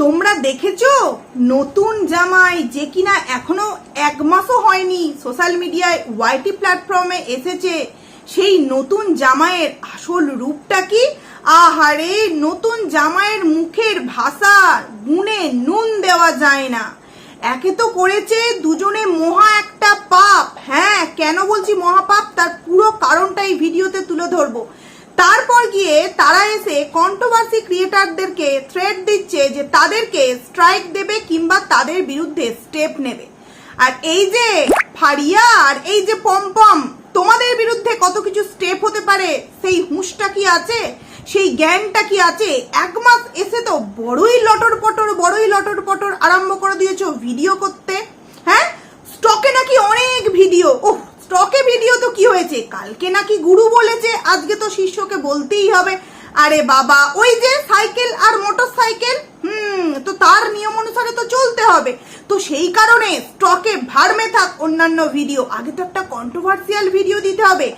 তোমরা দেখেছ? নতুন জামাই যে কিনা এখনও এক মাসও হয়নি সোশ্যাল মিডিয়ায় ওয়াইটি প্ল্যাটফর্মে এসেছে। সেই নতুন জামাইয়ের আসল রূপটা কি? আহারে, নতুন জামাইয়ের মুখের ভাষা গুণে নুন দেওয়া যায় না। একে তো করেছে দুজনে মহা একটা পাপ। হ্যাঁ কেন বলছি মহাপাপ? তার পুরো কারণটাই ভিডিওতে তুলে ধরবো। তারপর গিয়ে তারা এসে কন্ট্রোভার্সি ক্রিয়েটারদেরকে থ্রেট দিচ্ছে যে তাদেরকে স্ট্রাইক দেবে কিংবা তাদের বিরুদ্ধে স্টেপ নেবে। আর এই যে ফারিয়া আর এই যে পম্পম, তোমাদের বিরুদ্ধে কত কিছু স্টেপ হতে পারে? সেই হুঁশটা কি আছে? সেই জ্ঞানটা কি আছে? এক মাস এসে তো বড়ই লটর পটর বড়ই লটর পটর আরম্ভ করে দিয়েছ ভিডিও করতে হ্যাঁ? স্টকে নাকি অনেক ভিডিও ওহ স্টকে ভিডিও তো কি হয়েছে? কালকে নাকি গুরু বলেছে, আজকে তো শিষ্যকে বলতেই হবে। আরে বাবা, ওই যে সাইকেল আর মোটর সাইকেল হুম, তো তার নিয়ম অনুসারে তো চলতে হবে। তো সেই কারণে স্টকে ভাড়মে থাক অন্যান্য ভিডিও। আগে তো একটা কন্ট্রোভার্সিয়াল ভিডিও দিতে হবে।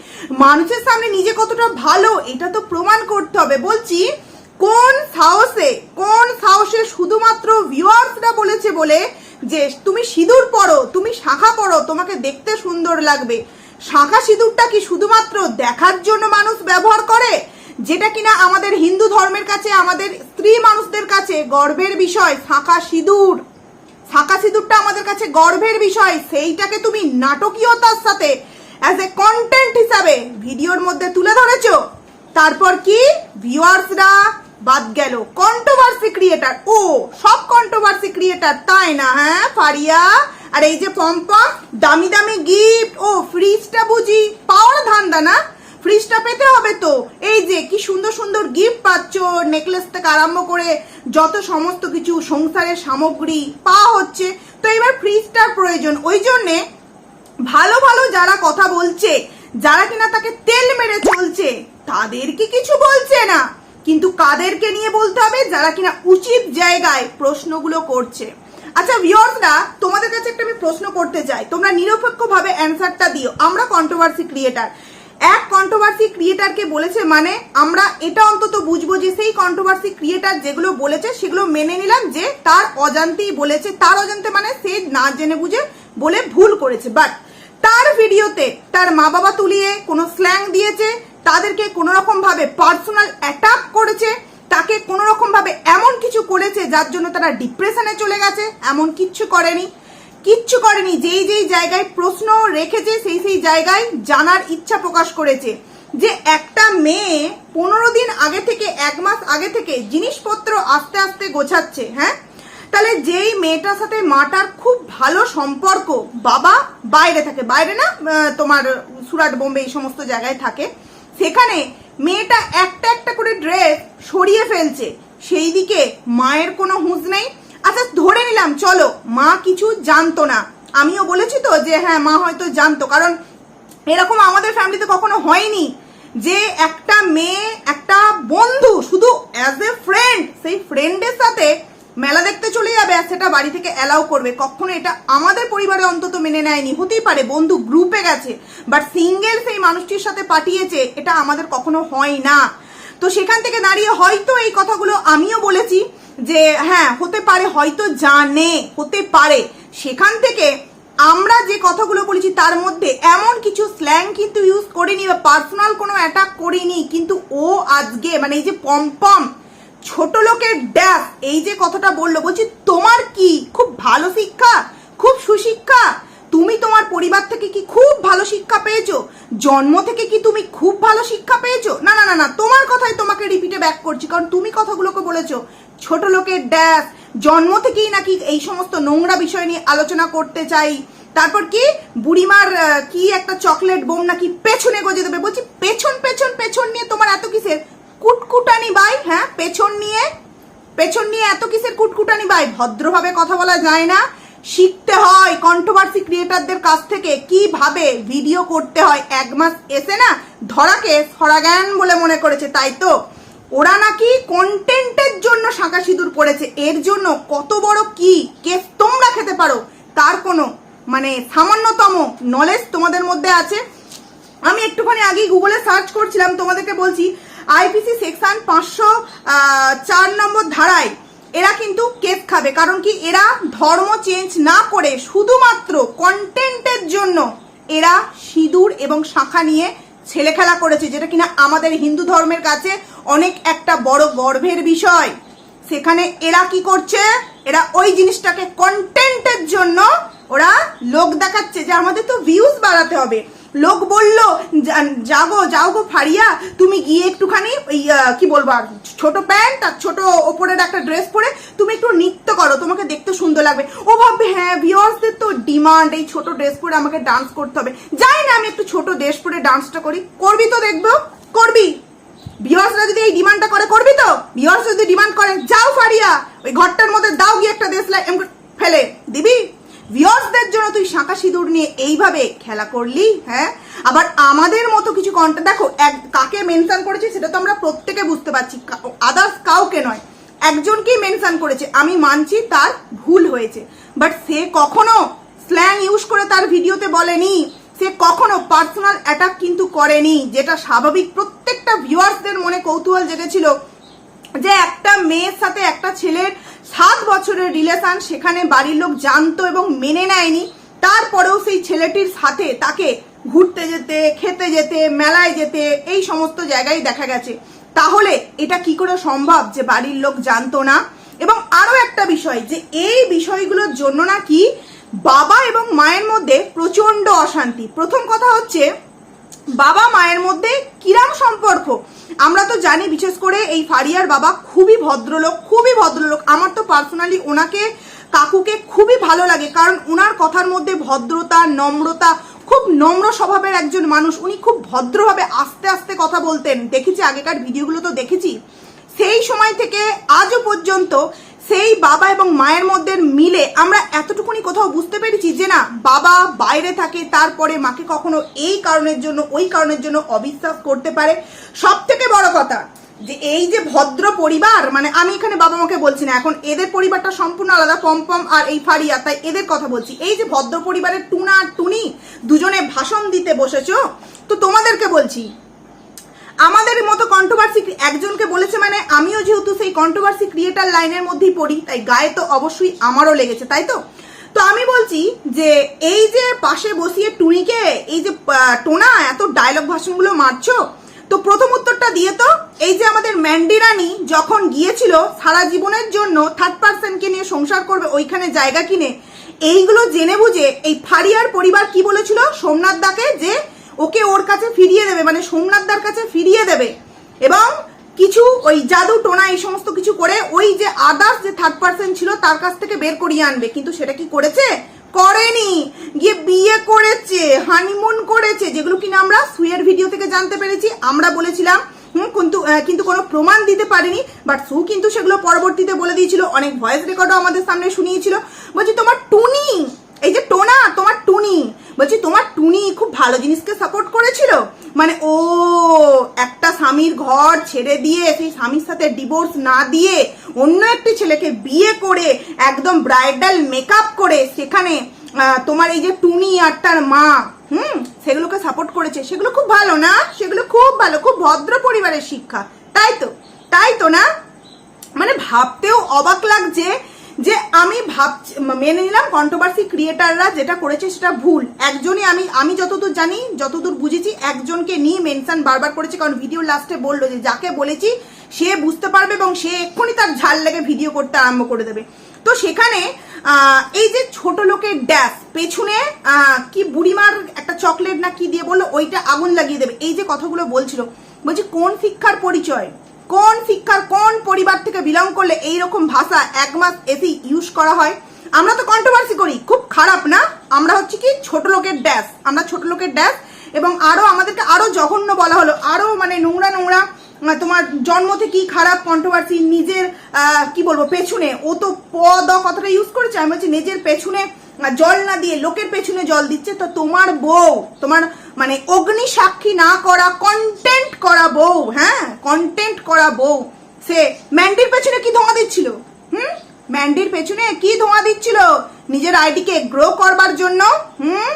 মানুষের সামনে নিজে কতটা ভালো, এটা তো প্রমাণ করতে হবে। বলছি কোন সাহসে কোন সাহসে শুধুমাত্র ভিউয়ার্সরা বলেছে বলে যে তুমি সিঁদুর পরো, তুমি শাখা পরো, তোমাকে দেখতে সুন্দর লাগবে। শাখা সিঁদুরটা কি শুধুমাত্র দেখার জন্য মানুষ ব্যবহার করে? যেটা কিনা আমাদের হিন্দু ধর্মের কাছে, আমাদের স্ত্রী মানুষদের কাছে গর্বের বিষয়, শাখা সিঁদুর। শাখা সিঁদুরটা আমাদের কাছে গর্বের বিষয়, সেইটাকে তুমি নাটকীয়তার সাথে অ্যাজ এ কন্টেন্ট হিসাবে, ভিডিওর মধ্যে তুলে ধরেছো। তারপর কি? ভিউয়ার্সরা বাদ গেল। কন্ট্রোভার্সি ক্রিয়েটার ও, সব কন্ট্রোভার্সি ক্রিয়েটার তাই না হ্যাঁ ফারিয়া? আর এই যে পম্পম দামি দামি গিফট ও ফ্রিজটা বুঝি পাওয়ার ধান্দা না? ফ্রিজটা পেতে হবে তো। এই যে, কি সুন্দর সুন্দর গিফট পাচ্ছ নেকলেস থেকে আরম্ভ করে যত সমস্ত কিছু সংসারের সামগ্রী পাওয়া হচ্ছে। তো এবার ফ্রিজটার প্রয়োজন। ওই জন্যে ভালো ভালো যারা কথা বলছে, যারা কিনা তাকে তেল মেরে চলছে তাদেরকে কিছু বলছে না? কাদেরকে নিয়ে বলতে হবে যারা কিনা উচিত জায়গায় প্রশ্নগুলো করছে। আচ্ছা ভিউয়ার্সরা, তোমাদের কাছে একটা আমি প্রশ্ন করতে চাই। তোমরা নিরপেক্ষভাবে অ্যান্সারটা দিও। আমরা কন্ট্রোভার্সি ক্রিয়েটার এক কন্ট্রোভার্সি ক্রিয়েটারকে বলেছে মানে আমরা এটা অন্তত বুঝব যে সেই কন্ট্রোভার্সি ক্রিয়েটার যেগুলো বলেছে, সেগুলো মেনে নিলাম যে তার অজান্তেই বলেছে। তার অজান্তে মানে সে না জেনে বুঝে বলে ভুল করেছে। বাট তার ভিডিওতে তার মা বাবা তুলিয়ে কোনো স্ল্যাং দিয়েছে তাদেরকে কোনো রকম ভাবে পার্সোনাল অ্যাটাক করেছে, তাকে কোনো রকম ভাবে এমন কিছু করেছে যার জন্য তারা ডিপ্রেশনে চলে গেছে, এমন কিচ্ছু করেনি। কিচ্ছু করেনি, যেই যেই জায়গায় প্রশ্ন রেখেছে, সেই সেই জায়গায় জানার ইচ্ছা প্রকাশ করেছে যে একটা মেয়ে পনেরো দিন আগে থেকে, এক মাস আগে থেকে জিনিসপত্র আস্তে আস্তে গোছাচ্ছে হ্যাঁ? তাহলে যেই মেয়েটার সাথে মাটার খুব ভালো সম্পর্ক, বাবা বাইরে থাকে, বাইরে না তোমার সুরাট বোম্বে এই সমস্ত জায়গায় থাকে সেখানে মেয়েটা একটা একটা করে ড্রেস সরিয়ে ফেলছে। সেই দিকে মায়ের কোনো হুঁশ নেই। আচ্ছা ধরে নিলাম, চলো, মা কিছু জানতো না। আমিও বলেছি তো যে হ্যাঁ মা হয়তো জানতো, কারণ এরকম আমাদের ফ্যামিলিতে কখনো হয়নি যে একটা মেয়ে, একটা বন্ধু, শুধু অ্যাজ এ ফ্রেন্ড সেই ফ্রেন্ডের সাথে মেলা দেখতে চলে যাবে আর সেটা বাড়ি থেকে অ্যালাউ করবে। কখনো এটা আমাদের পরিবারে অন্তত মেনে নেয়নি। হতেই পারে, বন্ধু গ্রুপে গেছে বাট সিঙ্গেল সেই মানুষটির সাথে পাঠিয়েছে, এটা আমাদের কখনো হয় না। তো সেখান থেকে দাঁড়িয়ে হয়তো এই কথাগুলো আমিও বলেছি যে হ্যাঁ হতে পারে, হয়তো জানে, হতে পারে। সেখান থেকে আমরা যে কথাগুলো বলেছি, তার মধ্যে এমন কিছু স্ল্যাং কিন্তু ইউজ করিনি বা পার্সোনাল কোনো অ্যাটাক করিনি। কিন্তু ও আজকে মানে এই যে পম্পম ছোট লোকের ড্যাস এই যে কথাটা বলল, বলছি, তোমার কি খুব ভালো শিক্ষা? খুব সুশিক্ষা? তুমি তোমার পরিবার থেকে কি খুব ভালো শিক্ষা পেয়েছ? জন্ম থেকে কি তুমি খুব ভালো শিক্ষা পেয়েছ? না না না না, তোমার কথাই তোমাকে রিপিটে ব্যাক করছি, কারণ তুমি কথাগুলোকে বলেছ। ছোট লোকের ড্যাস জন্ম থেকেই নাকি এই সমস্ত নোংরা বিষয় নিয়ে আলোচনা করতে চাই। তারপর কি? বুড়িমার কি একটা চকলেট বোম নাকি পেছনে গজে দেবে? বলছি, পেছন পেছন পেছন নিয়ে তোমার এত কিসের? কুটকুটানি বাই হ্যাঁ? পেছন নিয়ে পেছন নিয়ে এত কিসের কুটকুটানি ভাই? ভদ্রভাবে কথা বলা যায় না। শিখতে হয় কন্ট্রোভার্সি ক্রিয়েটারদের কাছ থেকে। কীভাবে ভিডিও করতে হয়? এক মাস এসে না ধরাকে সরাজ্ঞান বলে মনে করেছে, তাই তো? ওরা নাকি কন্টেন্টের জন্য শাঁকা সিঁদুর পড়েছে। এর জন্য কত বড় কি কেস তোমরা খেতে পারো? তার কোনো মানে সামান্যতম নলেজ তোমাদের মধ্যে আছে? আমি একটুখানি আগেই গুগলে সার্চ করছিলাম, তোমাদেরকে বলছি আইপিসি সেকশন পাঁচশো চার নম্বর ধারায় এরা কিন্তু কেস খাবে। কারণ কি এরা ধর্ম চেঞ্জ না করে শুধুমাত্র কন্টেন্টের জন্য এরা সিঁদুর এবং শাখা নিয়ে ছেলে খেলা করেছে, যেটা কিনা আমাদের হিন্দু ধর্মের কাছে অনেক একটা বড় গর্বের বিষয়। সেখানে এরা কি করছে? এরা ওই জিনিসটাকে কন্টেন্টের জন্য ওরা লোক দেখাচ্ছে যে আমাদের তো ভিউজ বাড়াতে হবে। লোক বলল যাগো যাও গো ফারিয়া তুমি গিয়ে একটুখানি কি বলব ছোট প্যান্ট আর ছোট ওপরের একটা ড্রেস পরে তুমি একটু নৃত্য করো, তোমাকে দেখতে সুন্দর লাগবে। ও ভাববে হ্যাঁ ভিউয়ার্সদের তো ডিমান্ড এই ছোট ড্রেস পরে আমাকে ডান্স করতে হবে। যাই না, আমি একটু ছোট ড্রেস পরে ডান্সটা করি। করবি তো দেখব, করবি। ভিউয়ার্সরা যদি এই ডিমান্ডটা করে, করবি তো? ভিউয়ার্স যদি ডিমান্ড করে, যাও ফারিয়া ওই ঘরটার মধ্যে দাও গিয়ে একটা এম ফেলে, দিবি? ভিউয়ার্সদের জন্য তুই শাঁখা সিঁদুর নিয়ে এইভাবে খেলা করলি হ্যাঁ? আবার আমাদের মতো কিছু কন্টেন্ট দেখো, এক, কাকে মেনশন করেছে সেটা তো আমরা প্রত্যেকে বুঝতে পারছি আদার্স কাউকে নয়। একজনকেই মেনশন করেছে, আমি মানছি তার ভুল হয়েছে। বাট সে কখনো স্ল্যাং ইউজ করে তার ভিডিওতে বলেনি, সে কখনো পার্সোনাল অ্যাটাক কিন্তু করেনি, যেটা স্বাভাবিক প্রত্যেকটা ভিউয়ার্সদের মনে কৌতূহল জেগেছিল। যে একটা মেয়ের সাথে একটা ছেলের সাত বছরের রিলেশন সেখানে বাড়ির লোক জানতো এবং মেনে নেয়নি। তারপরেও সেই ছেলেটির সাথে তাকে ঘুরতে যেতে, খেতে যেতে, মেলায় যেতে, এই সমস্ত জায়গায় দেখা গেছে। তাহলে এটা কি করে সম্ভব যে বাড়ির লোক জানতো না? এবং আরও একটা বিষয়, যে এই বিষয়গুলোর জন্য নাকি বাবা এবং মায়ের মধ্যে প্রচণ্ড অশান্তি। প্রথম কথা হচ্ছে বাবা মায়ের মধ্যে কিরাম সম্পর্ক? আমরা তো জানি, বিশেষ করে এই ফারিয়ার বাবা খুবই ভদ্রলোক খুবই ভদ্রলোক। আমার তো পার্সোনালি ওনাকে, কাকুকে খুবই ভালো লাগে, কারণ ওনার কথার মধ্যে ভদ্রতা, নম্রতা, খুব নম্র স্বভাবের একজন মানুষ। উনি খুব ভদ্রভাবে আস্তে আস্তে কথা বলতেন। দেখেছি আগেকার ভিডিওগুলো তো দেখেছি। সেই সময় থেকে আজও পর্যন্ত সেই বাবা এবং মায়ের মধ্যে মিলে আমরা এতটুকুনি কোথাও বুঝতে পেরেছি যে না, বাবা বাইরে থাকে, তারপরে মাকে কখনো এই কারণের জন্য, ওই কারণের জন্য অবিশ্বাস করতে পারে। সব থেকে বড় কথা যে এই যে ভদ্র পরিবার মানে আমি এখানে বাবা মাকে বলছি না, এখন এদের পরিবারটা সম্পূর্ণ আলাদা, পম্পম আর এই ফারিয়া, তাই এদের কথা বলছি। এই যে ভদ্র পরিবারের টুনা আর টুনি দুজনে ভাষণ দিতে বসেছো, তো তোমাদেরকে বলছি আমাদের মতো কন্ট্রোভার্সি একজনকে বলেছে মানে আমিও যেহেতু সেই কন্ট্রোভার্সি ক্রিয়েটার লাইনের মধ্যেই পড়ি, তাই গায়ে তো অবশ্যই আমারও লেগেছে, তাই তো? তো আমি বলছি যে, এই যে পাশে বসিয়ে টুনিকে, এই যে টোনা, এত ডায়লগ ভাষণগুলো মারছো, তো প্রথম উত্তরটা দিয়ে তো, এই যে আমাদের ম্যান্ডি রানী যখন গিয়েছিল, সারা জীবনের জন্য থার্ড পার্সনকে নিয়ে সংসার করবে, ওইখানে জায়গা কিনে, এইগুলো জেনে বুঝে এই ফারিয়ার পরিবার কি বলেছিল? সোমনাথ দাকে যে ওকে ওর কাছে ফিরিয়ে দেবে মানে সোমনাথদার কাছে ফিরিয়ে দেবে। এবং কিছু ওই জাদু টোনা এই সমস্ত কিছু করে ওই যে আদার্স যে থার্ড পার্সন ছিল তার কাছ থেকে বের করিয়ে আনবে। কিন্তু সেটা কি করেছে? করেনি। গিয়ে বিয়ে করেছে হানিমুন করেছে, যেগুলো কিনা আমরা সুয়ের ভিডিও থেকে জানতে পেরেছি। আমরা বলেছিলাম, হুম, কিন্তু কিন্তু কোনো প্রমাণ দিতে পারেনি। বাট সু কিন্তু সেগুলো পরবর্তীতে বলে দিয়েছিল। অনেক ভয়েস রেকর্ডও আমাদের সামনে শুনিয়েছিল। বলছি, তোমার টুনি, এই যে টোনা, তোমার টুনি বলছি, তোমার টুনি খুব ভালো জিনিসকে সাপোর্ট করেছিল? মানে ও একটা স্বামীর ঘর ছেড়ে দিয়ে, সেই স্বামীর সাথে ডিভোর্স না দিয়ে অন্য একটি ছেলেকে বিয়ে করে একদম ব্রাইডাল মেকআপ করে সেখানে তোমার এই যে টুনি আর তার মা, হুম, সেগুলোকে সাপোর্ট করেছে। সেগুলো খুব ভালো না? সেগুলো খুব ভালো, খুব ভদ্র পরিবারের শিক্ষা। তাই তো তাই তো না? মানে ভাবতেও অবাক লাগছে যে আমি ভাবছি মেনে নিলাম কন্ট্রোভার্সি ক্রিয়েটাররা যেটা করেছে সেটা ভুল। একজনই আমি আমি যতদূর জানি, যতদূর বুঝেছি, একজনকে নিয়ে মেনশন বারবার করেছে, কারণ ভিডিও লাস্টে বলল যে, যাকে বলেছি, সে বুঝতে পারবে এবং সে এক্ষুনি তার ঝাল লেগে ভিডিও করতে আরম্ভ করে দেবে। তো সেখানে এই যে ছোট লোকের ড্যাশ পেছনে কি বুড়িমার একটা চকলেট না কি দিয়ে বলল, ওইটা আগুন লাগিয়ে দেবে। এই যে কথাগুলো বলছিল, বলছি, কোন শিক্ষার পরিচয়? কোন শিক্ষার কোন পরিবার থেকে বিলং করলে এই রকম ভাষা এক মাস এসেই ইউজ করা হয়? আমরা তো কন্ট্রোভার্সি করি, খুব খারাপ না? আমরা হচ্ছে কি ছোট লোকের ড্যাশ আমরা ছোট লোকের ড্যাশ এবং আরও আমাদেরকে আরও জঘন্য বলা হলো, আরও মানে নোংরা নোংরা তোমার জন্ম থেকেই খারাপ কন্ট্রোভার্সি নিজের কি বলব, পেছনে, ও তো প, দ কথাটা ইউজ করেছে, আমি বলছি নিজের পেছনে জল না দিয়ে, লোকের পেছনে জল দিচ্ছে, তো তোমার বউ, তোমার মানে অগ্নি সাক্ষী না করা কন্টেন্ট করা বউ হ্যাঁ? কন্টেন্ট করা বউ। সে ম্যান্ডির পেছনে কি ধোঁয়া দিচ্ছিল? হুম? ম্যান্ডির পেছনে কি ধোঁয়া দিচ্ছিল? নিজের আইডিকে গ্রো করবার জন্য, হুম?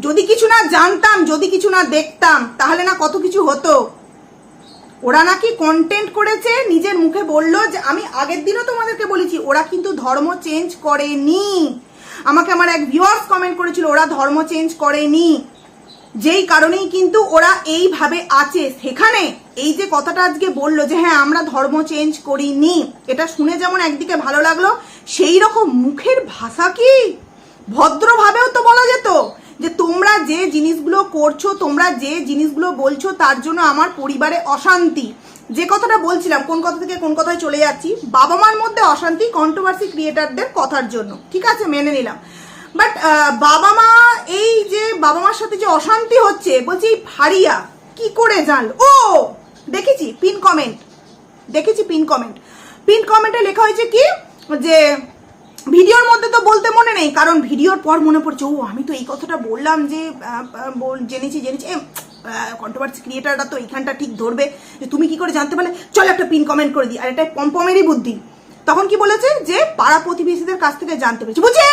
যদি কিছু না জানতাম, যদি কিছু না দেখতাম, তাহলে না কত কিছু হতো? ওরা নাকি কন্টেন্ট করেছে, নিজের মুখে বলল যে, আমি আগের দিনও তোমাদেরকে বলেছি, ওরা কিন্তু ধর্ম চেঞ্জ করেনি। আমাকে আমার এক ভিউয়ার্স কমেন্ট করেছিল, ওরা ধর্ম চেঞ্জ করেনি। যেই কারণেই কিন্তু ওরা এইভাবে আছে। সেখানে এই যে কথাটা আজকে বলল যে হ্যাঁ আমরা ধর্ম চেঞ্জ করিনি। এটা শুনে যেমন একদিকে ভালো লাগল সেই রকম মুখের ভাষা কি? ভদ্রভাবেও তো বলা যেত। যে তোমরা যে জিনিসগুলো করছ, তোমরা যে জিনিসগুলো বলছো, তার জন্য আমার পরিবারে অশান্তি। যে কথাটা বলছিলাম, কোন কথা থেকে কোন কথায় চলে যাচ্ছি বাবা মার মধ্যে অশান্তি কন্ট্রোভার্সি ক্রিয়েটারদের কথার জন্য। ঠিক আছে, মেনে নিলাম। বাট বাবা মা এই যে বাবা মার সাথে যে অশান্তি হচ্ছে, বলছি ফারিয়া কি করে জানল? ও, দেখেছি পিন কমেন্ট দেখেছি পিন কমেন্ট পিন কমেন্টে লেখা হয়েছে কি? যে ভিডিওর মধ্যে তো বলতে মনে নেই, কারণ ভিডিওর পর মনে পড়ছে, ও আমি তো এই কথাটা বললাম যে জেনেছি জেনেছি কন্ট্রোভার্সি ক্রিয়েটাররা তো এইখানটা ঠিক ধরবে, যে তুমি কি করে জানতে পারলে? চল একটা পিন কমেন্ট করে দিই, আর এটা পম্পমেরই বুদ্ধি। তখন কি বলেছে? যে পাড়া প্রতিবেশীদের কাছ থেকে জানতে পেরেছি। বুঝি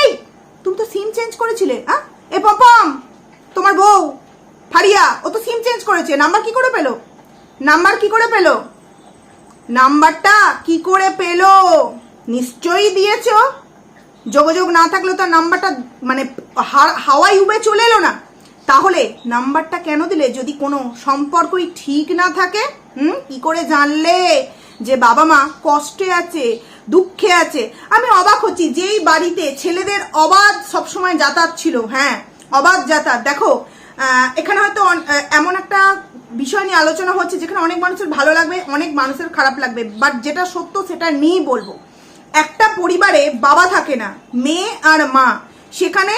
তুমি তো সিম চেঞ্জ করেছিলে হ্যাঁ এ পম্পম তোমার বউ, ফারিয়া, ও তো সিম চেঞ্জ করেছে নাম্বার কি করে পেল? নাম্বার কি করে পেল? নাম্বারটা কি করে পেল? নিশ্চয়ই দিয়েছ। যোগাযোগ না থাকলে তো নাম্বারটা মানে হাওয়াই উবে চলে এলো না। তাহলে নাম্বারটা কেন দিলে? যদি কোনো সম্পর্কই ঠিক না থাকে, হুম? কি করে জানলে যে বাবা মা কষ্টে আছে, দুঃখে আছে? আমি অবাক হচ্ছি, যেই বাড়িতে ছেলেদের অবাধ সবসময় যাতায়াত ছিল হ্যাঁ অবাধ যাতায়াত। দেখো এখানে হয়তো এমন একটা বিষয় নিয়ে আলোচনা হচ্ছে যেখানে অনেক মানুষের ভালো লাগবে, অনেক মানুষের খারাপ লাগবে বাট যেটা সত্য সেটা নিয়েই বলব। একটা পরিবারে বাবা থাকে না, মেয়ে আর মা। সেখানে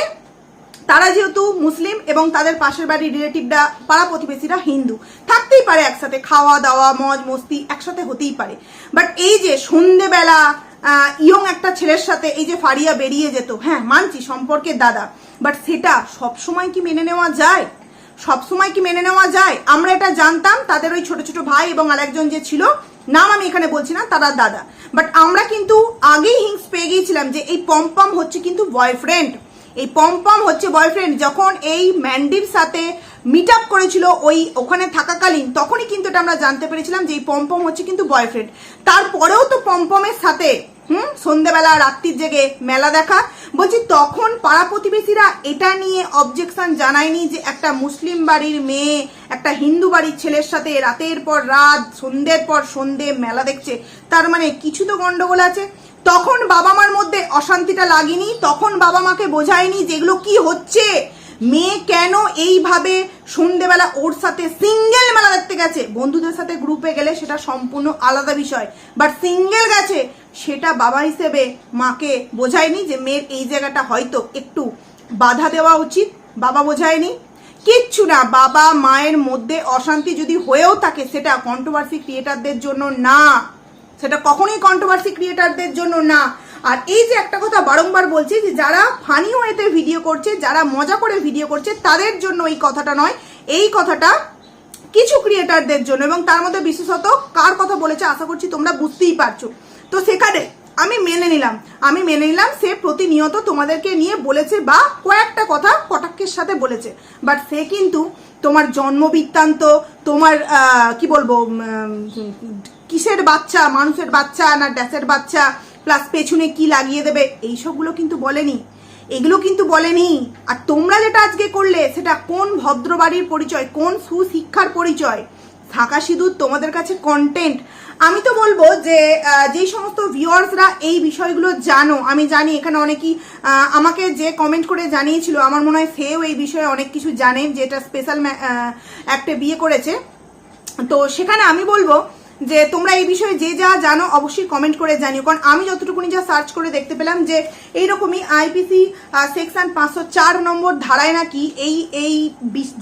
তারা যেহেতু মুসলিম এবং তাদের পাশের বাড়ির রিলেটিভরা, পাড়া প্রতিবেশীরা হিন্দু। থাকতেই পারে একসাথে খাওয়া দাওয়া, মজ মস্তি একসাথে হতেই পারে। বাট এই যে সন্ধেবেলা ইয়ং একটা ছেলের সাথে এই যে ফারিয়া বেরিয়ে যেত হ্যাঁ মানছি সম্পর্কের দাদা। বাট সেটা সবসময় কি মেনে নেওয়া যায়? সবসময় কি মেনে নেওয়া যায়? আমরা এটা জানতাম, তাদের ওই ছোট ছোট ভাই এবং আরেকজন যে ছিল নাম আমি এখানে বলছি না, তারা দাদা। বাট আমরা কিন্তু আগেই হিংস পেয়ে গিয়েছিলাম যে এই পম্পম হচ্ছে কিন্তু বয়ফ্রেন্ড এই পম্পম হচ্ছে বয়ফ্রেন্ড যখন এই ম্যান্ডির সাথে মিট আপ করেছিল ওই ওখানে থাকাকালীন, তখনই কিন্তু এটা আমরা জানতে পেরেছিলাম যে এই পম্পম হচ্ছে কিন্তু বয়ফ্রেন্ড তারপরেও তো পম্পমের সাথে হুম? সন্ধেবেলা, রাত্রির জেগে মেলা দেখা। বলছি, তখন পাড়া প্রতিবেশীরা এটা নিয়ে অবজেকশন জানায়নি যে একটা মুসলিম বাড়ির মেয়ে, একটা হিন্দু বাড়ির ছেলের সাথে রাতের পর রাত, সন্ধ্যের পর সন্ধে মেলা দেখছে। তার মানে কিছু তো গন্ডগোল আছে। তখন বাবা মার মধ্যে অশান্তিটা লাগেনি, তখন বাবা মাকে বোঝায়নি যেগুলো কি হচ্ছে। মেয়ে কেন এইভাবে সন্ধেবেলা ওর সাথে সিঙ্গেল মেলা দেখতে গেছে? বন্ধুদের সাথে গ্রুপে গেলে সেটা সম্পূর্ণ আলাদা বিষয়। বাট সিঙ্গেল গেছে সেটা বাবা হিসেবে মাকে বোঝায়নি যে মেয়ের এই জায়গাটা হয়তো একটু বাধা দেওয়া উচিত। বাবা বোঝায়নি। কিচ্ছু না, বাবা মায়ের মধ্যে অশান্তি যদি হয়েও থাকে, সেটা কন্ট্রোভার্সি ক্রিয়েটারদের জন্য না। সেটা কখনোই কন্ট্রোভার্সি ক্রিয়েটারদের জন্য না। আর এই যে একটা কথা বারংবার বলছি যে যারা ফানি ওয়েতে ভিডিও করছে, যারা মজা করে ভিডিও করছে, তাদের জন্য এই কথাটা নয়। এই কথাটা কিছু ক্রিয়েটারদের জন্য এবং তার মধ্যে বিশেষত কার কথা বলেছে আশা করছি তোমরা বুঝতেই পারছ। তো সেখানে আমি মেনে নিলাম। আমি মেনে নিলাম, সে প্রতিনিয়ত তোমাদেরকে নিয়ে বলেছে বা কয়েকটা কথা কটাক্ষের সাথে বলেছে। বাট সে কিন্তু তোমার জন্ম বৃত্তান্ত, তোমার কি বলব কিসের বাচ্চা, মানুষের বাচ্চা না ড্যাসের বাচ্চা প্লাস পেছনে কি লাগিয়ে দেবে এইসবগুলো কিন্তু বলেনি। এগুলো কিন্তু বলেনি। আর তোমরা যেটা আজকে করলে, সেটা কোন ভদ্র বাড়ির পরিচয়, কোন সুশিক্ষার পরিচয়? থাকা সিঁদুর তোমাদের কাছে কন্টেন্ট আমি তো বলব যে যেই সমস্ত ভিউয়ার্সরা এই বিষয়গুলো জানো, আমি জানি এখানে অনেকেই আমাকে যে কমেন্ট করে জানিয়েছিল, আমার মনে হয় সেও এই বিষয়ে অনেক কিছু জানেন যেটা স্পেশাল একটা বিয়ে করেছে। তো সেখানে আমি বলব যে, তোমরা এই বিষয়ে যে যা জানো অবশ্যই কমেন্ট করে জানিও, কারণ আমি যতটুকুনি যা সার্চ করে দেখতে পেলাম যে, এইরকমই আইপিসি সেকশন পাঁচশো চার নম্বর ধারায় নাকি এই এই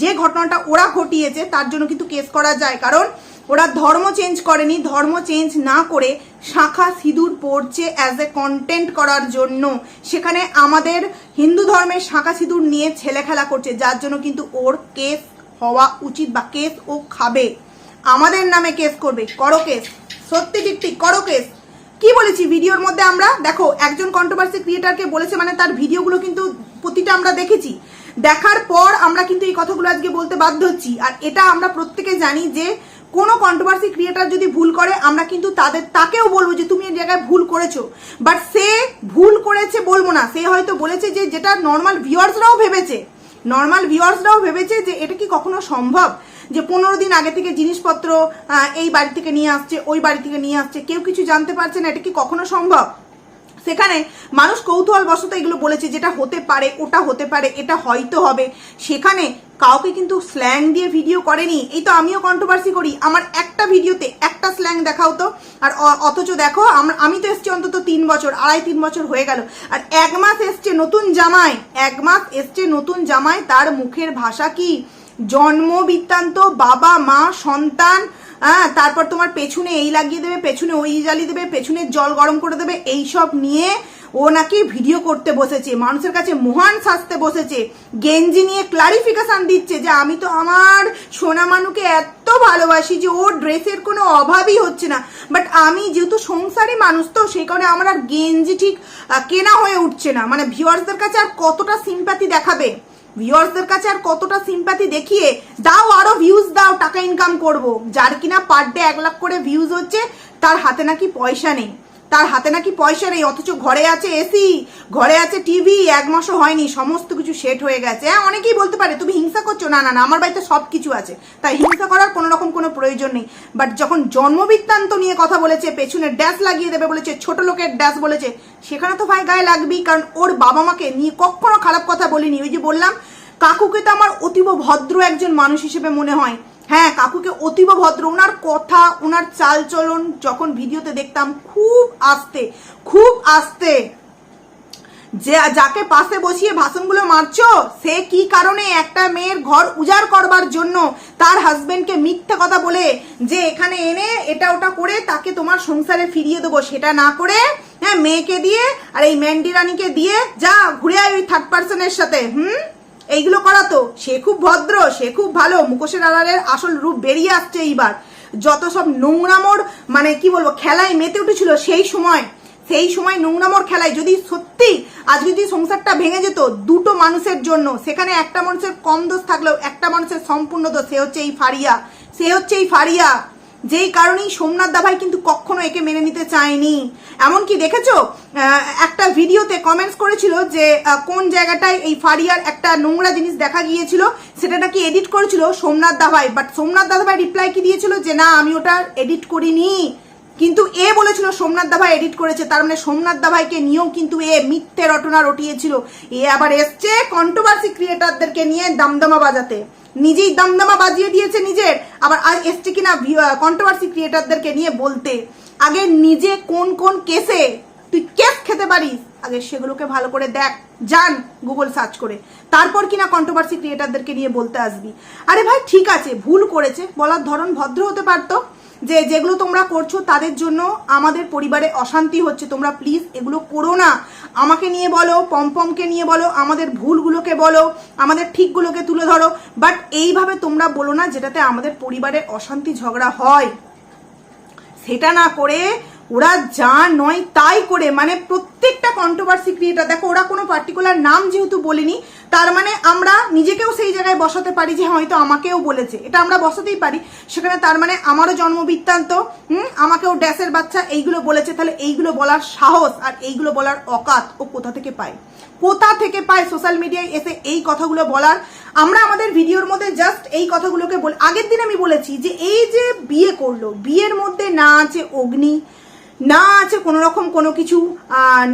যে ঘটনাটা ওরা ঘটিয়েছে, তার জন্য কিন্তু কেস করা যায়। কারণ ওরা ধর্ম চেঞ্জ করেনি, ধর্ম চেঞ্জ না করে শাখা সিঁদুর পড়ছে অ্যাজ এ কন্টেন্ট করার জন্য। সেখানে আমাদের হিন্দু ধর্মের শাখা সিঁদুর নিয়ে ছেলে খেলা করছে, যার জন্য কিন্তু ওর কেস হওয়া উচিত বা কেস ও খাবে। আমাদের নামে কেস করবে, করো কেস সত্যি ঠিক করো কেস কি বলেছি ভিডিওর মধ্যে আমরা? দেখো, একজন কন্ট্রোভার্সি ক্রিয়েটারকে বলেছে মানে তার ভিডিওগুলো কিন্তু প্রতিটা আমরা দেখেছি। দেখার পর আমরা কিন্তু এই কথাগুলো আজকে বলতে বাধ্য হচ্ছি। আর এটা আমরা প্রত্যেকে জানি যে কোনো কন্ট্রোভার্সি ক্রিয়েটার যদি ভুল করে, আমরা কিন্তু তাদের, তাকেও বলব যে তুমি এই জায়গায় ভুল করেছ। বাট সে ভুল করেছে বলব না। সে হয়তো বলেছে যে যেটা নর্মাল ভিউয়ার্সরাও ভেবেছে। নর্মাল ভিউয়ার্সরাও ভেবেছে যে এটা কি কখনো সম্ভব? যে পনেরো দিন আগে থেকে জিনিসপত্র এই বাড়ি থেকে নিয়ে আসছে, ওই বাড়ি থেকে নিয়ে আসছে, কেউ কিছু জানতে পারছে না এটা কি কখনো সম্ভব? সেখানে মানুষ কৌতূহল বশত এগুলো বলেছে যেটা হতে পারে, ওটা হতে পারে, এটা হয়তো হবে। সেখানে কাউকে কিন্তু স্ল্যাং দিয়ে ভিডিও করেনি। এই তো আমিও কন্ট্রোভার্সি করি। আমার একটা ভিডিওতে একটা স্ল্যাং দেখাও তো। আর অথচ দেখো আমি তো এসছি অন্তত তিন বছর, আড়াই তিন বছর হয়ে গেল। আর এক মাস এসছে নতুন জামাই। এক মাস এসছে নতুন জামাই। তার মুখের ভাষা কি? জন্ম বৃত্তান্ত, বাবা, মা, সন্তান হ্যাঁ তারপর তোমার পেছনে এই লাগিয়ে দেবে, পেছনে ওই জ্বালিয়ে দেবে, পেছনে জল গরম করে দেবে এই সব নিয়ে ও নাকি ভিডিও করতে বসেছে, মানুষের কাছে মহান সাজতে বসেছে, গেঞ্জি নিয়ে ক্লারিফিকেশন দিচ্ছে যে আমি তো আমার সোনা মানুকে এত ভালোবাসি যে ওর ড্রেসের কোনো অভাবই হচ্ছে না। বাট আমি যেহেতু সংসারী মানুষ তো, সেই কারণে আমার আর গেঞ্জি ঠিক কেনা হয়ে উঠছে না। মানে ভিউয়ার্সদের কাছে আর কতটা সিম্প্যাথি দেখাবে? ভিউয়ার্সদের কাছে আর কতটা সিম্প্যাথি দেখিয়ে, দাও আরও ভিউজ দাও, টাকা ইনকাম করব। যার কিনা পার ডে এক লাখ করে ভিউজ হচ্ছে, তার হাতে নাকি পয়সা নেই। তার হাতে নাকি পয়সা নেই অথচ ঘরে আছে এসি, ঘরে আছে টিভি, এক মাসও হয়নি, সমস্ত কিছু সেট হয়ে গেছে। হ্যাঁ অনেকেই বলতে পারে, তুমি হিংসা করছ? না না না, আমার বাড়িতে সব কিছু আছে। তাই হিংসা করার কোনো রকম কোনো প্রয়োজন নেই। বাট যখন জন্মবৃত্তান্ত নিয়ে কথা বলেছে, পেছনে ড্যাশ লাগিয়ে দেবে বলেছে, ছোট লোকের ড্যাশ বলেছে, সেখানে তো ভাই গায়ে লাগবেই, কারণ ওর বাবা মাকে নিয়ে কখনো খারাপ কথা বলিনি। ওই যে বললাম, কাকুকে তো আমার অতীব ভদ্র একজন মানুষ হিসেবে মনে হয়। হ্যাঁ কাকুকে অতীব ভদ্র। ওনার কথা ওনার চালচলন যখন ভিডিওতে দেখতাম, খুব আস্তে খুব আস্তে। যে, যাকে পাশে বসিয়ে ভাষণগুলো মারছো, সে কি কারণে একটা মেয়ের ঘর উজাড় করবার জন্য তার হাজবেন্ডকে মিথ্যে কথা বলে যে, এখানে এনে এটা ওটা করে তাকে তোমার সংসারে ফিরিয়ে দেবো, সেটা না করে হ্যাঁ মেয়েকে দিয়ে আর এই ম্যান্ডি রানীকে দিয়ে যা, ঘুরে আয় ওই থার্ড পার্সনের সাথে, হুম? এইগুলো করা তো, সে খুব ভদ্র, সে খুব ভালো মুখোশের আড়ালের আসল রূপ বেরিয়ে আসছে এইবার। যত সব নোংরামোর মানে কি বলব, খেলায় মেতে উঠেছিল সেই সময় সেই সময় নোংরামোর খেলায়। যদি সত্যি আজ যদি সংসারটা ভেঙে যেত দুটো মানুষের জন্য, সেখানে একটা মানুষের কম দোষ থাকলেও একটা মানুষের সম্পূর্ণ দোষ, সে হচ্ছে এই ফারিয়া, সে হচ্ছে এই ফারিয়া। যেই কারণেই সোমনাথ দাভাই কিন্তু কখনো একে মেনে নিতে চায়নি। এমনকি দেখেছ একটা ভিডিওতে কমেন্টস করেছিল যে কোন জায়গাটায় এই ফারিয়ার একটা নোংরা জিনিস দেখা গিয়েছিল, সেটা নাকি এডিট করেছিল সোমনাথ দাভাই। বাট সোমনাথ দাভাই রিপ্লাই কি দিয়েছিল যে, না, আমি ওটা এডিট করিনি। কিন্তু এ বলেছিল, সোমনাথ দাভাই এডিট করেছে, তার মানে সোমনাথ দাভাইকে নিয়েও কিন্তু এ মিথ্যে রটনা রটিয়েছিল। এ আবার এসছে কন্ট্রোভার্সি ক্রিয়েটারদেরকে নিয়ে দামদামা বাজাতে। নিজেই দামদামা বাজিয়ে দিয়েছে নিজের, আবার আর এসছে কিনা কন্ট্রোভার্সি ক্রিয়েটারদেরকে নিয়ে বলতে। আগে নিজে কোন কোন কেসে তুই কেস খেতে পারিস? আগে সেগুলোকে ভালো করে দেখ যান গুগল সার্চ করে। তারপর কিনা কন্ট্রোভার্সি ক্রিয়েটারদেরকে নিয়ে বলতে আসবি। আরে ভাই, ঠিক আছে, ভুল করেছে, বলার ধরন ভদ্র হতে পারতো। যে যেগুলো তোমরা করছ তাদের জন্য আমাদের পরিবারে অশান্তি হচ্ছে। তোমরা প্লিজ এগুলো করো না। আমাকে নিয়ে বলো, পমপমকে নিয়ে বলো, আমাদের ভুলগুলোকে বলো, আমাদের ঠিকগুলোকে তুলে ধরো। বাট এইভাবে তোমরা বলো না যেটাতে আমাদের পরিবারে অশান্তি ঝগড়া হয়। সেটা না করে ওরা যা নয় তাই করে মানে প্রত্যেকটা কন্ট্রোভার্সি ক্রিয়েটার দেখো ওরা কোনো পার্টিকুলার নাম যেহেতু বলিনি, তার মানে আমরা নিজেকেও সেই জায়গায় বসাতে পারি যে হয়তো আমাকেও বলেছে। এটা আমরা বসাতেই পারি। সেখানে তার মানে আমারও জন্মবৃত্তান্ত, হুম, আমাকেও ড্যাসের বাচ্চা, এইগুলো বলেছে, তাহলে এইগুলো বলার সাহস আর এইগুলো বলার অকাত ও কোথা থেকে পায়? কোথা থেকে পায় সোশ্যাল মিডিয়ায় এসে এই কথাগুলো বলার? আমরা আমাদের ভিডিওর মধ্যে জাস্ট এই কথাগুলোকে বল, আগের দিন আমি বলেছি যে এই যে বিয়ে করল, বিয়ের মধ্যে না আছে অগ্নি না আছে কোনো রকম কোনো কিছু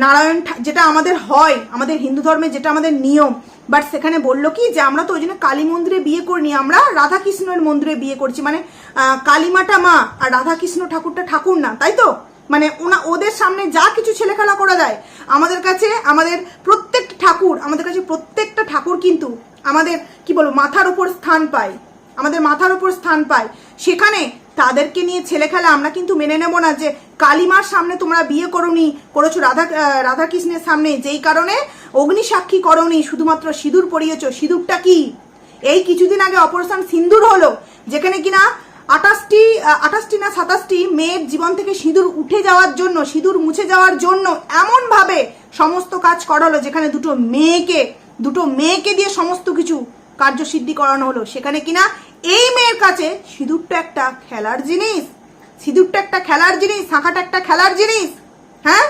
নারায়ণ যেটা আমাদের হয়, আমাদের হিন্দু ধর্মে যেটা আমাদের নিয়ম। বাট সেখানে বলল কি যে, আমরা তো ওই জন্য কালী মন্দিরে বিয়ে করিনি, আমরা রাধাকৃষ্ণের মন্দিরে বিয়ে করছি। মানে কালীমাটা মা আর রাধাকৃষ্ণ ঠাকুরটা ঠাকুর না, তাই তো? মানে ওনা, ওদের সামনে যা কিছু ছেলেখেলা করা যায়, আমাদের কাছে, আমাদের প্রত্যেকটা ঠাকুর, আমাদের কাছে প্রত্যেকটা ঠাকুর কিন্তু আমাদের, কি বলব, মাথার উপর স্থান পায়। আমাদের মাথার উপর স্থান পায়। সেখানে তাদেরকে নিয়ে ছেলেখেলা আমরা কিন্তু মেনে নেব না যে কালিমার সামনে তোমরা বিয়ে করনি, করেছ রাধা রাধাকৃষ্ণের সামনে, যেই কারণে অগ্নি সাক্ষী করনি, শুধুমাত্র সিঁদুর পরিয়েছো। সিঁদুরটা কি? এই কিছুদিন আগে অপারেশন সিন্দুর হলো, যেখানে কিনা আঠাশটি আঠাশটি না সাতাশটি মেয়ের জীবন থেকে সিঁদুর উঠে যাওয়ার জন্য, সিঁদুর মুছে যাওয়ার জন্য এমনভাবে সমস্ত কাজ করা হলো যেখানে দুটো মেয়েকে দুটো মেয়েকে দিয়ে সমস্ত কিছু কার্যসিদ্ধি করানো হলো। সেখানে কিনা এই মেয়ের কাছে সিঁদুরটা একটা খেলার জিনিস। সিঁদুরটা একটা খেলার জিনিস, শাঁখাটা একটা খেলার জিনিস হ্যাঁ?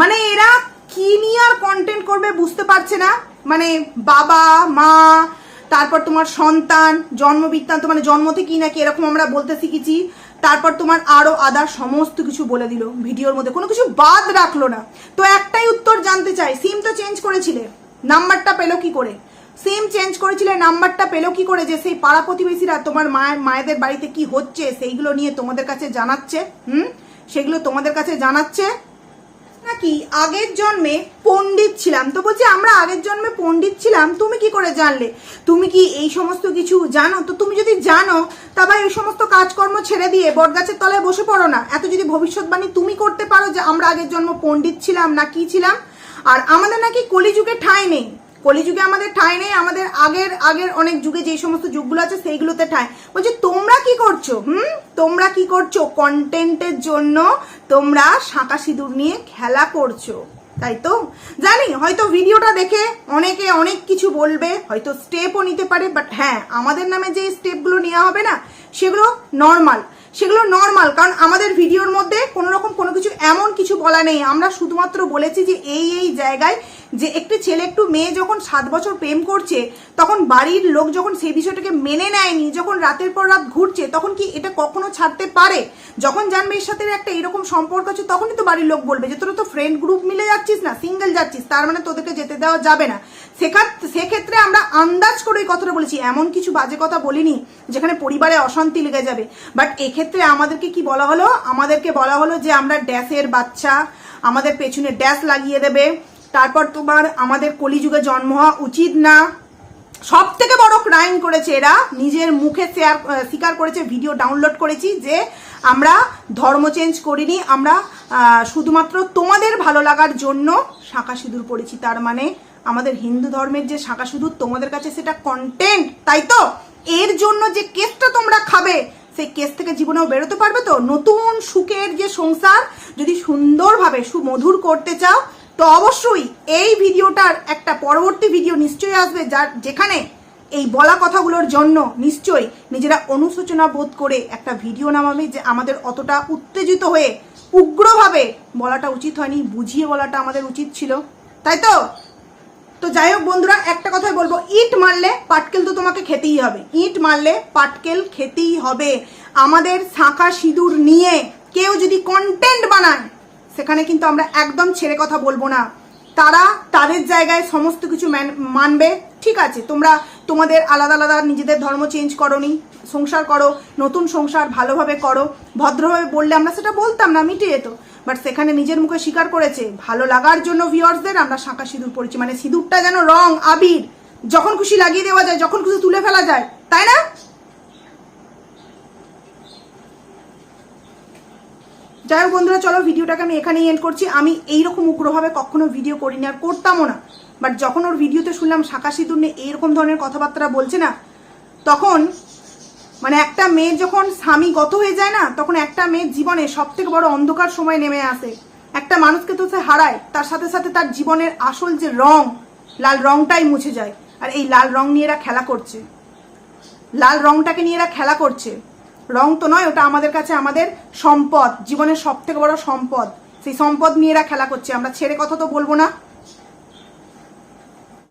মানে এরা কি নিয়ে আর কন্টেন্ট করবে বুঝতে পারছে না। মানে বাবা, মা, তারপর তোমার সন্তান জন্ম বৃত্তান্ত মানে জন্ম থেকে নাকি এরকম আমরা বলতে শিখেছি। তারপর তোমার আরও আদার সমস্ত কিছু বলে দিল ভিডিওর মধ্যে। কোনো কিছু বাদ রাখল না। তো একটাই উত্তর জানতে চাই, সিম তো চেঞ্জ করেছিলে নাম্বারটা পেল কি করে? সিম চেঞ্জ করেছিলে, নাম্বারটা পেল কি করে যে সেই পাড়া প্রতিবেশীরা তোমার মায়ের মায়েদের বাড়িতে কি হচ্ছে, সেইগুলো নিয়ে তোমাদের কাছে জানাচ্ছে, হুম? সেগুলো তোমাদের কাছে জানাচ্ছে। নাকি আগের জন্মে পণ্ডিত ছিলাম? তো বলছি, আমরা আগের জন্মে পণ্ডিত ছিলাম, তুমি কি করে জানলে? তুমি কি এই সমস্ত কিছু জানো? তো তুমি যদি জানো তবে এই সমস্ত কাজকর্ম ছেড়ে দিয়ে বটগাছের তলায় বসে পড়ো না। এত যদি ভবিষ্যৎবাণী তুমি করতে পারো যে আমরা আগের জন্ম পণ্ডিত ছিলাম না কি ছিলাম? আর আমাদের নাকি কলিযুগে ঠাঁই নেই। কলিযুগে আমাদের ঠাঁই নেই, আমাদের আগের আগের অনেক যুগে যে সমস্ত যুগগুলো আছে সেইগুলোতে ঠাঁই। বলছি, তোমরা কি করছ? হুম? তোমরা কি করছ? কন্টেন্টের জন্য তোমরা শাঁকা সিঁদুর নিয়ে খেলা করছ। তাই তো? জানি, হয়তো ভিডিওটা দেখে অনেকে অনেক কিছু বলবে, হয়তো স্টেপও নিতে পারে বাট হ্যাঁ আমাদের নামে যে স্টেপগুলো নেওয়া হবে না, সেগুলো নর্মাল সেগুলো নর্মাল কারণ আমাদের ভিডিওর মধ্যে কোনো রকম কোনো কিছু এমন কিছু বলা নেই। আমরা শুধুমাত্র বলেছি যে এই এই জায়গায় যে একটি ছেলে, একটু মেয়ে যখন সাত বছর প্রেম করছে, তখন বাড়ির লোক যখন সেই বিষয়টাকে মেনে নেয়নি, যখন রাতের পর রাত ঘুরছে, তখন কি এটা কখনো ছাড়তে পারে? যখন জানবে এর সাথে একটা এরকম সম্পর্ক আছে, তখনই তো বাড়ির লোক বলবে যে, তোরা তো ফ্রেন্ড গ্রুপ মিলে যাচ্ছিস না সিঙ্গেল যাচ্ছিস, তার মানে তোদেরকে যেতে দেওয়া যাবে না। সেক্ষেত্রে আমরা আন্দাজ করে এই কথাটা বলেছি। এমন কিছু বাজে কথা বলিনি, যেখানে পরিবারে অশান্তি লেগে যাবে। বাট এক্ষেত্রে আমাদেরকে কি বলা হলো? আমাদেরকে বলা হলো যে, আমরা ড্যাশের বাচ্চা, আমাদের পেছনে ড্যাশ লাগিয়ে দেবে। তারপর তোমার আমাদের কলিযুগে জন্ম হওয়া উচিত না। সব থেকে বড় ক্রাইম করেছে এরা। নিজের মুখে শেয়ার স্বীকার করেছে ভিডিও ডাউনলোড করেছি যে আমরা ধর্ম চেঞ্জ করিনি, আমরা শুধুমাত্র তোমাদের ভালো লাগার জন্য শাঁখা সিঁদুর পড়েছি। তার মানে আমাদের হিন্দু ধর্মের যে শাঁখা সিঁদুর তোমাদের কাছে সেটা কন্টেন্ট তাই তো? এর জন্য যে কেসটা তোমরা খাবে, সেই কেস থেকে জীবনেও বেরোতে পারবে তো? নতুন সুখের যে সংসার, যদি সুন্দরভাবে সুমধুর করতে চাও তো অবশ্যই এই ভিডিওটার একটা পরবর্তী ভিডিও নিশ্চয়ই আসবে, যার যেখানে এই বলা কথাগুলোর জন্য নিশ্চয়ই নিজেরা অনুশোচনা বোধ করে একটা ভিডিও নামাবে যে আমাদের অতটা উত্তেজিত হয়ে উগ্রভাবে বলাটা উচিত হয়নি, বুঝিয়ে বলাটা আমাদের উচিত ছিল। তাই তো? তো যাই হোক বন্ধুরা, একটা কথাই বলব, ইট মারলে পাটকেল তো তোমাকে খেতেই হবে। ইট মারলে পাটকেল খেতেই হবে। আমাদের শাঁখা সিঁদুর নিয়ে কেউ যদি কন্টেন্ট বানায় সেখানে কিন্তু আমরা একদম ছেড়ে কথা বলব না। তারা তাদের জায়গায় সমস্ত কিছু মানবে। ঠিক আছে, তোমরা তোমাদের আলাদা আলাদা নিজেদের ধর্ম চেঞ্জ করনি, সংসার করো, নতুন সংসার ভালোভাবে করো, ভদ্রভাবে বললে আমরা সেটা বলতাম না মিটে যেত। বাট সেখানে নিজের মুখে স্বীকার করেছে, ভালো লাগার জন্য ভিউয়ার্সদের আমরা শাঁখা সিঁদুর পড়েছি। মানে সিঁদুরটা যেন রং, আবির, যখন খুশি লাগিয়ে দেওয়া যায়, যখন খুশি তুলে ফেলা যায়, তাই না? যাই হোক বন্ধুরা, চলো ভিডিওটাকে আমি এখানেই এন্ড করছি। আমি এইরকম উগ্রভাবে কখনো ভিডিও করিনি আর করতামও না। বাট যখন ওর ভিডিওতে শুনলাম শাঁখা সিঁদুর নিয়ে এইরকম ধরনের কথাবার্তা বলছে না, তখন মানে একটা মেয়ে যখন স্বামী গত হয়ে যায় না, তখন একটা মেয়ের জীবনে সব থেকে বড় অন্ধকার সময় নেমে আসে। একটা মানুষকে তো সে হারায়, তার সাথে সাথে তার জীবনের আসল যে রং, লাল রংটাই মুছে যায়। আর এই লাল রং নিয়ে এরা খেলা করছে। লাল রংটাকে নিয়ে এরা খেলা করছে। রং তো নয়, ওটা আমাদের কাছে আমাদের সম্পদ, জীবনের সব থেকে বড় সম্পদ। সেই সম্পদ নিয়ে এরা খেলা করছে। আমরা ছেড়ে কথা তো বলব না।